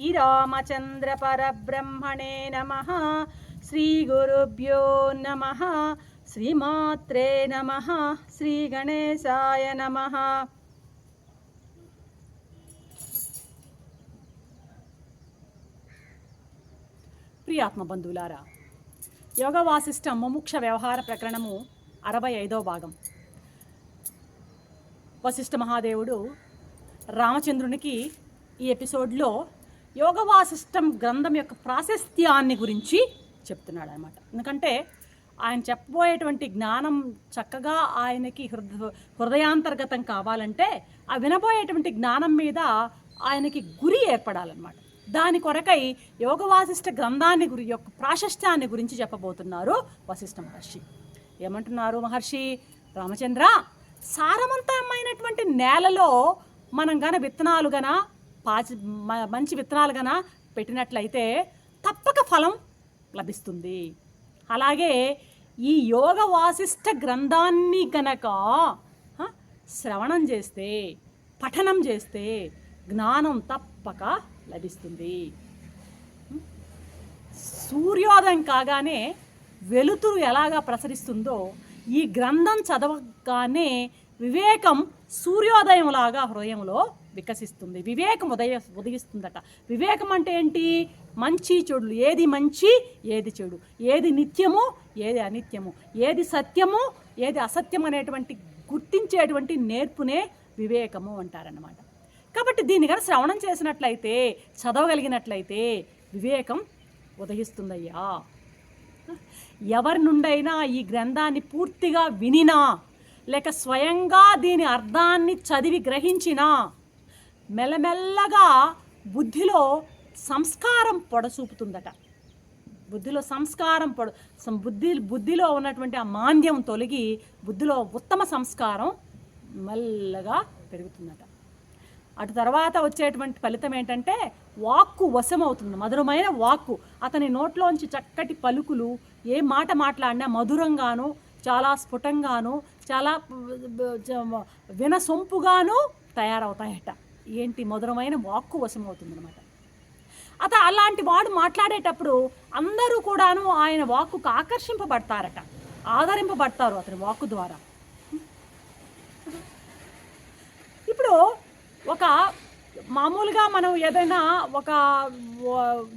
శ్రీరామచంద్ర పరబ్రహ్మణే నమ. శ్రీగురుభ్యో నమ. శ్రీమాత్రే నమ. శ్రీ గణేశాయ నమ. ప్రియాత్మ బంధువులారా యోగ వాసిష్టం ముముక్ష వ్యవహార ప్రకరణము అరవై ఐదో భాగం. వశిష్ఠ మహాదేవుడు రామచంద్రునికి ఈ ఎపిసోడ్లో యోగ వాసిష్టం గ్రంథం యొక్క ప్రాశస్త్యాన్ని గురించి చెప్తున్నాడు అనమాట ఎందుకంటే ఆయన చెప్పబోయేటువంటి జ్ఞానం చక్కగా ఆయనకి హృద హృదయాంతర్గతం కావాలంటే ఆ వినబోయేటువంటి జ్ఞానం మీద ఆయనకి గురి ఏర్పడాలన్నమాట. దాని కొరకై యోగ వాసిష్ట గ్రంథాన్ని గురి యొక్క ప్రాశస్త్యాన్ని గురించి చెప్పబోతున్నారు వశిష్ఠ మహర్షి. ఏమంటున్నారు మహర్షి? రామచంద్ర సారవంతమైనటువంటి నేలలో మనం గన విత్తనాలు గన పాచి మ- మంచి విత్తనాలు గన పెట్టినట్లయితే తప్పక ఫలం లభిస్తుంది. అలాగే ఈ యోగ వాసిష్ట గ్రంథాన్ని గనక శ్రవణం చేస్తే పఠనం చేస్తే జ్ఞానం తప్పక లభిస్తుంది. సూర్యోదయం కాగానే వెలుతురు ఎలాగా ప్రసరిస్తుందో ఈ గ్రంథం చదవగానే వివేకం సూర్యోదయంలాగా హృదయంలో వికసిస్తుంది. వివేకం ఉదయ ఉదయిస్తుందట వివేకం అంటే ఏంటి? మంచి చెడులు. ఏది మంచి ఏది చెడు. ఏది నిత్యము ఏది అనిత్యము. ఏది సత్యము ఏది అసత్యం అనేటువంటి గుర్తించేటువంటి నేర్పునే వివేకము అంటారన్నమాట. కాబట్టి దీన్ని కనుక శ్రవణం చేసినట్లయితే చదవగలిగినట్లయితే వివేకం ఉదయిస్తుందయ్యా. ఎవరి నుండైనా ఈ గ్రంథాన్ని పూర్తిగా వినినా లేక స్వయంగా దీని అర్థాన్ని చదివి గ్రహించినా మెల్లమెల్లగా బుద్ధిలో సంస్కారం పొడసూపుతుందట బుద్ధిలో సంస్కారం పొడ సం- బుద్ధి బుద్ధిలో ఉన్నటువంటి ఆ మాంద్యం తొలగి బుద్ధిలో ఉత్తమ సంస్కారం మెల్లగా పెరుగుతుందట. అటు తర్వాత వచ్చేటువంటి ఫలితం ఏంటంటే వాక్కు వశమవుతుంది మధురమైన వాక్కు. అతని నోట్లోంచి చక్కటి పలుకులు ఏ మాట మాట్లాడినా మధురంగాను చాలా స్ఫుటంగాను చాలా వినసొంపుగాను తయారవుతాయట. ఏంటి మధురమైన వాక్కు వశమవుతుంది అనమాట అత అలాంటి వాడు మాట్లాడేటప్పుడు అందరూ కూడాను ఆయన వాక్కుకు ఆకర్షింపబడతారట ఆదరింపబడతారు అతని వాక్కు ద్వారా. ఇప్పుడు ఒక మామూలుగా మనం ఏదైనా ఒక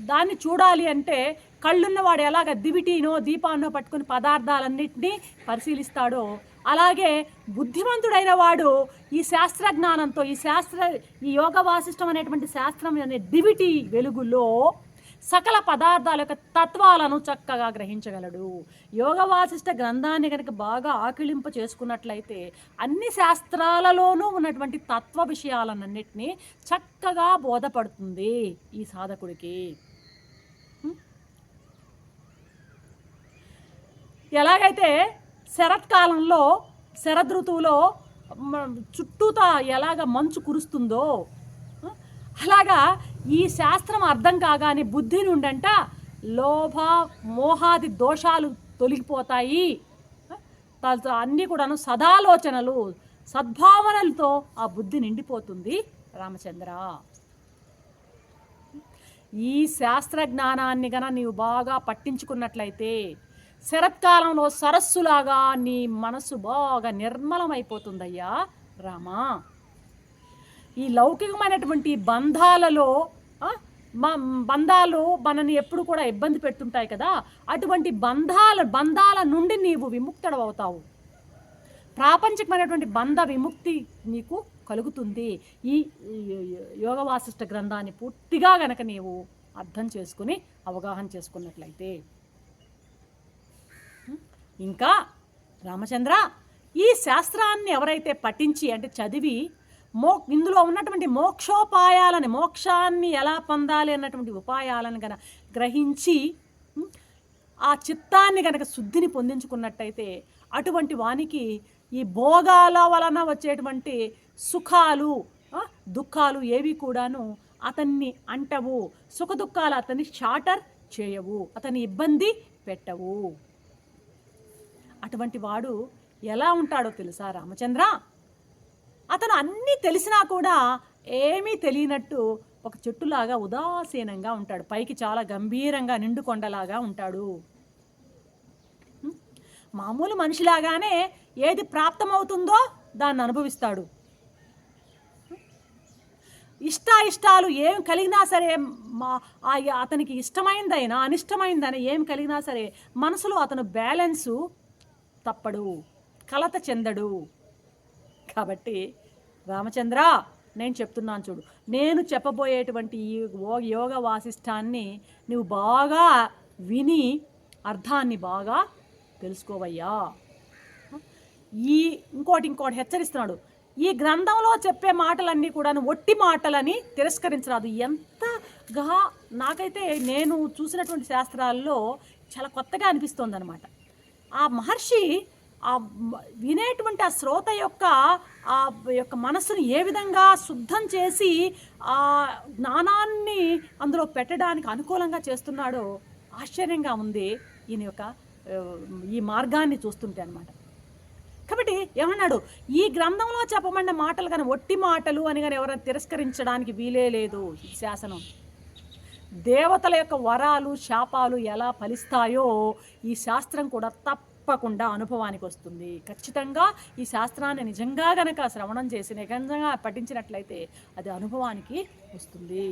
దాన్ని చూడాలి అంటే కళ్ళున్న వాడు ఎలాగ దివిటీనో దీపాన్నో పట్టుకుని పదార్థాలన్నింటినీ పరిశీలిస్తాడో అలాగే బుద్ధిమంతుడైన వాడు ఈ శాస్త్ర జ్ఞానంతో ఈ శాస్త్ర ఈ యోగ వాసిష్టం అనేటువంటి శాస్త్రం అనే డివిటీ వెలుగులో సకల పదార్థాల యొక్క తత్వాలను చక్కగా గ్రహించగలడు. యోగ వాసిష్ట గ్రంథాన్ని కనుక బాగా ఆకిలింప చేసుకున్నట్లయితే అన్ని శాస్త్రాలలోనూ ఉన్నటువంటి తత్వ విషయాలన్నింటినీ చక్కగా బోధపడుతుంది ఈ సాధకుడికి. ఎలాగైతే శరత్కాలంలో శరదృతువులో మ- చుట్టూతా ఎలాగ మంచు కురుస్తుందో అలాగా ఈ శాస్త్రం అర్థం కాగానే బుద్ధి నుండంట లోభ మోహాది దోషాలు తొలగిపోతాయి. అన్నీ కూడాను సదాలోచనలు సద్భావనలతో ఆ బుద్ధి నిండిపోతుంది రామచంద్ర. ఈ శాస్త్ర జ్ఞానాన్ని గన నీవు బాగా పట్టించుకున్నట్లయితే శరత్కాలంలో సరస్సులాగా నీ మనసు బాగా నిర్మలమైపోతుందయ్యా రామా. ఈ లౌకికమైనటువంటి బంధాలలో మ- బంధాలు మనని ఎప్పుడు కూడా ఇబ్బంది పెడుతుంటాయి కదా. అటువంటి బంధాల బంధాల నుండి నీవు విముక్తడవుతావు. ప్రాపంచికమైనటువంటి బంధ విముక్తి నీకు కలుగుతుంది. ఈ ఈ యోగ వాసిష్ట గ్రంథాన్ని పూర్తిగా గనక నీవు అర్థం చేసుకుని అవగాహన చేసుకున్నట్లయితే ఇంకా రామచంద్ర ఈ శాస్త్రాన్ని ఎవరైతే పఠించి అంటే చదివి మో ఇందులో ఉన్నటువంటి మోక్షోపాయాలని మోక్షాన్ని ఎలా పొందాలి అన్నటువంటి ఉపాయాలను కనుక గ్రహించి ఆ చిత్తాన్ని కనుక శుద్ధిని పొందించుకున్నట్టయితే అటువంటి వానికి ఈ భోగాల వలన వచ్చేటువంటి సుఖాలు దుఃఖాలు ఏవి కూడాను అతన్ని అంటవు. సుఖ దుఃఖాలు అతన్ని షాటర్ చేయవు. అతన్ని ఇబ్బంది పెట్టవు. అటువంటి వాడు ఎలా ఉంటాడో తెలుసా రామచంద్ర? అతను అన్నీ తెలిసినా కూడా ఏమీ తెలియనట్టు ఒక చెట్టులాగా ఉదాసీనంగా ఉంటాడు. పైకి చాలా గంభీరంగా నిండుకొండలాగా ఉంటాడు. మామూలు మనిషిలాగానే ఏది ప్రాప్తమవుతుందో దాన్ని అనుభవిస్తాడు. ఇష్టాయిష్టాలు ఏం కలిగినా సరే మా ఆ అతనికి ఇష్టమైందైనా అనిష్టమైందైనా ఏం కలిగినా సరే మనసులో అతను బ్యాలెన్సు తప్పడు కలత చెందడు. కాబట్టి రామచంద్ర నేను చెప్తున్నాను చూడు నేను చెప్పబోయేటువంటి ఈ యోగ వాసిష్టాన్ని నువ్వు బాగా విని అర్థాన్ని బాగా తెలుసుకోవయ్యా. ఈ ఇంకోటి ఇంకోటి హెచ్చరిస్తున్నాడు. ఈ గ్రంథంలో చెప్పే మాటలన్నీ కూడా ఒట్టి మాటలని తిరస్కరించరాదు. ఎంతగా నాకైతే నేను చూసినటువంటి శాస్త్రాల్లో చాలా కొత్తగా అనిపిస్తుంది అనమాట ఆ మహర్షి ఆ వినేటువంటి ఆ శ్రోత యొక్క ఆ యొక్క మనస్సును ఏ విధంగా శుద్ధం చేసి ఆ జ్ఞానాన్ని అందులో పెట్టడానికి అనుకూలంగా చేస్తున్నాడో ఆశ్చర్యంగా ఉంది ఈయన యొక్క ఈ మార్గాన్ని చూస్తుంటే అనమాట కాబట్టి ఏమన్నాడు? ఈ గ్రంథంలో చెప్పమన్న మాటలు కానీ ఒట్టి మాటలు అని కానీ ఎవరైనా తిరస్కరించడానికి వీలే లేదు శాసనం. దేవతల యొక్క వరాలు శాపాలు ఎలా ఫలిస్తాయో ఈ శాస్త్రం కూడా తప్పకుండా అనుభవానికి వస్తుంది. ఖచ్చితంగా ఈ శాస్త్రాన్ని నిజంగా గనక శ్రవణం చేసి నిజంగా పఠించినట్లయితే అది అనుభవానికి వస్తుంది.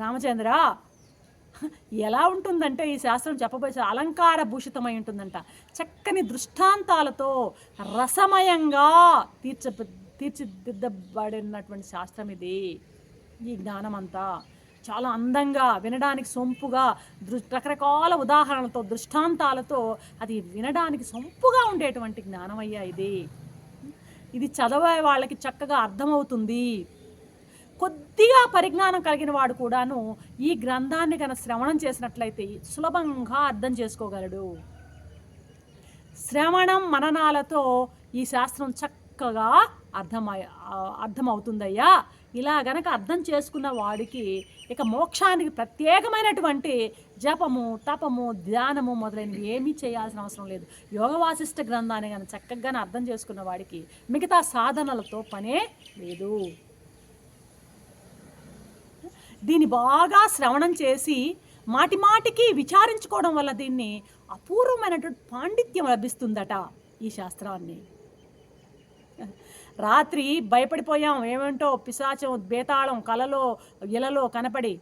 రామచంద్ర ఎలా ఉంటుందంటే ఈ శాస్త్రం చెప్పబోయే అలంకార భూషితమై ఉంటుందంట. చక్కని దృష్టాంతాలతో రసమయంగా తీర్చ తీర్చిదిద్దబడినటువంటి శాస్త్రం ఇది. ఈ జ్ఞానం అంతా చాలా అందంగా వినడానికి సొంపుగా దృ రకరకాల ఉదాహరణలతో దృష్టాంతాలతో అది వినడానికి సొంపుగా ఉండేటువంటి జ్ఞానం అయ్యా ఇది. ఇది చదవే వాళ్ళకి చక్కగా అర్థమవుతుంది. కొద్దిగా పరిజ్ఞానం కలిగిన వాడు కూడాను ఈ గ్రంథాన్ని కనుక శ్రవణం చేసినట్లయితే సులభంగా అర్థం చేసుకోగలడు. శ్రవణం మననాలతో ఈ శాస్త్రం చక్కగా అర్థమై అర్థమవుతుందయ్యా. ఇలా గనక అర్థం చేసుకున్న వాడికి ఇక మోక్షానికి ప్రత్యేకమైనటువంటి జపము తపము ధ్యానము మొదలైనవి ఏమీ చేయాల్సిన అవసరం లేదు. యోగ వాసిష్ఠ గ్రంథాన్ని కానీ చక్కగానే అర్థం చేసుకున్న వాడికి మిగతా సాధనలతో పనే లేదు. దీన్ని బాగా శ్రవణం చేసి మాటి మాటికి విచారించుకోవడం వల్ల దీన్ని అపూర్వమైనటువంటి పాండిత్యం లభిస్తుందట ఈ శాస్త్రాన్ని. రాత్రి భయపడిపోయాం. ఏమంటో పిశాచం బేతాళం కలలో ఇలలో కనపడి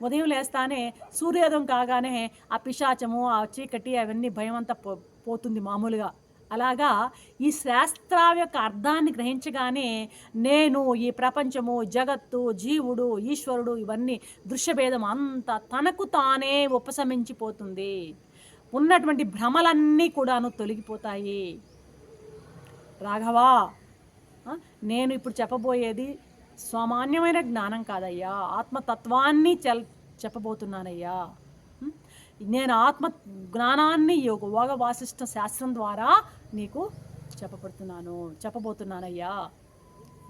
ఉదయం లేస్తానే సూర్యోదయం కాగానే ఆ పిశాచము ఆ చీకటి అవన్నీ భయం అంతా పో పోతుంది మామూలుగా. అలాగా ఈ శాస్త్ర యొక్క అర్థాన్ని గ్రహించగానే నేను ఈ ప్రపంచము జగత్తు జీవుడు ఈశ్వరుడు ఇవన్నీ దృశ్యభేదం అంతా తనకు తానే ఉపశమించిపోతుంది. ఉన్నటువంటి భ్రమలన్నీ కూడాను తొలగిపోతాయి. రాఘవా! నేను ఇప్పుడు చెప్పబోయేది సామాన్యమైన జ్ఞానం కాదయ్యా. ఆత్మతత్వాన్ని చెల్ చెప్పబోతున్నానయ్యా. నేను ఆత్మ జ్ఞానాన్ని యోగ యోగ శాస్త్రం ద్వారా నీకు చెప్పబడుతున్నాను చెప్పబోతున్నానయ్యా.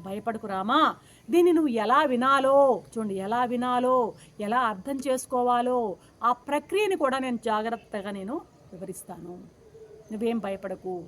భయపడకు రామా. దీన్ని నువ్వు ఎలా వినాలో చూడండి ఎలా వినాలో ఎలా అర్థం చేసుకోవాలో ఆ ప్రక్రియని కూడా నేను జాగ్రత్తగా నేను వివరిస్తాను. నువ్వేం భయపడకు.